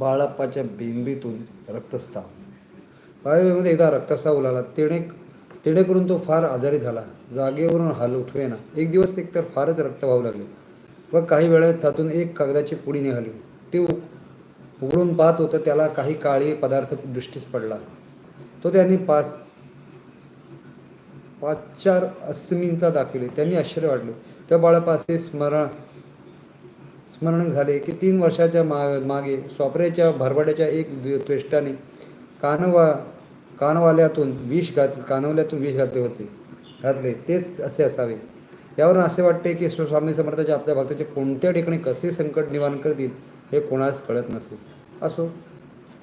बाळाप्पाच्या बिंबीतून रक्तस्राव. बाळाबाईमध्ये एकदा रक्तस्राव उलाला तेणे तेणे करून तो फार आजारी झाला. जागेवरून हाल उठवेना. एक दिवस एकतर फारच रक्त वाहू लागले. व काही वेळात त्यातून एक कागदाची पुडी निघाली. ते उ- उघडून पाहत होतं त्याला काही काळी पदार्थ दृष्टीस पडला. तो त्यांनी पाच पाच चार अस्मिंचा दाखविले. त्यांनी आश्चर्य वाटले. त्या बाळापासे स्मरण स्मरण झाले की तीन वर्षाच्या मा मागे स्वापरेच्या भरभड्याच्या एक त्वेष्टाने कानवा कानवाल्यातून विष घात कानवल्यातून विष घातले होते घातले. तेच असे असावे. यावरून असे वाटते की स्वामी समर्थाच्या आपल्या भक्ताचे कोणत्या ठिकाणी कसे संकट निवारण करतील हे कोणास कळत नसे. असो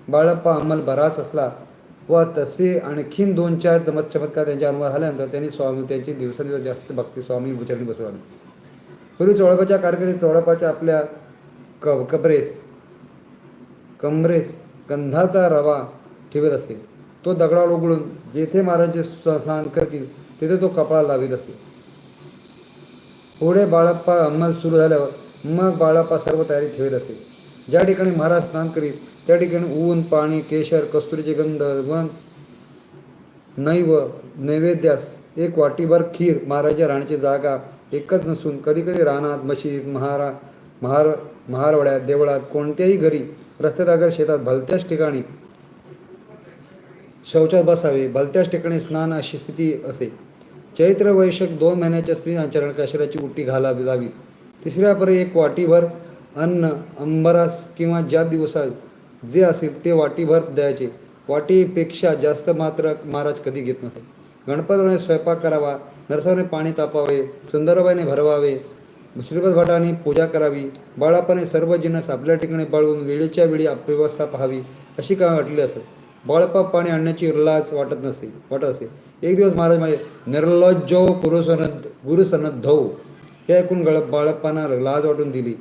बाळप्पा अंमल बराच असला व तसे आणखीन दोन चार दमत चमत्कार त्यांच्या अनुभव झाल्यानंतर त्यांनी स्वामी त्यांची दिवसांदिवस जास्त भक्ती स्वामी विचारणी बसवली पूर्वी चोळपाच्या कारकिर्दीत चोळपाच्या आपल्या क कबरेस कमरेस गंधाचा रवा ठेवत असे. तो दगडावर उघडून जेथे महाराजांचे स्नान करतील तेथे तो कपाळा लावित असे. पुढे बाळप्पा अंमल सुरू झाल्यावर मग बाळप्पा सर्व तयारी ठेवत असे. ज्या ठिकाणी महाराज स्नान करीत त्या ठिकाणी ऊन पाणी केशर कस्तुरीचे गंध वन नैव नैवेद्यास एक वाटीभर खीर महाराजा राहण्याची जागा एकच नसून कधीकधी रानात मशीद महारा महार महारवड्यात देवळात कोणत्याही घरी रस्त्यात अगर शेतात भलत्याच ठिकाणी शौचात बसावे भलत्याच ठिकाणी स्नान अशी स्थिती असे. चैत्र वैशाख दोन महिन्याच्या स्त्री आचरण काशराची उटी घालावी. लावी तिसऱ्यापर्यंत एक वाटीभर अन्न अंबरास किंवा ज्या दिवसात जे असेल ते वाटीभर द्यायचे. वाटीपेक्षा जास्त मात्र महाराज कधी घेत नसत. गणपतीने स्वयंपाक करावा नरसाने पाणी तापावे सुंदरबाईने भरवावे श्रीपद भटाने पूजा करावी बाळापाने सर्व जिन्नस आपल्या ठिकाणी बाळून वेळेच्या वेळी आप- व्यवस्था पाहावी अशी काय वाटली असत बाळपा पाणी आणण्याची लाज वाटत नसे वाटत असे एक दिवस महाराज माझे निर्लज्जो गुरुसनद गुरुसनद्धौ हे ऐकून गळ बाळप्पांना लाज वाटून दिली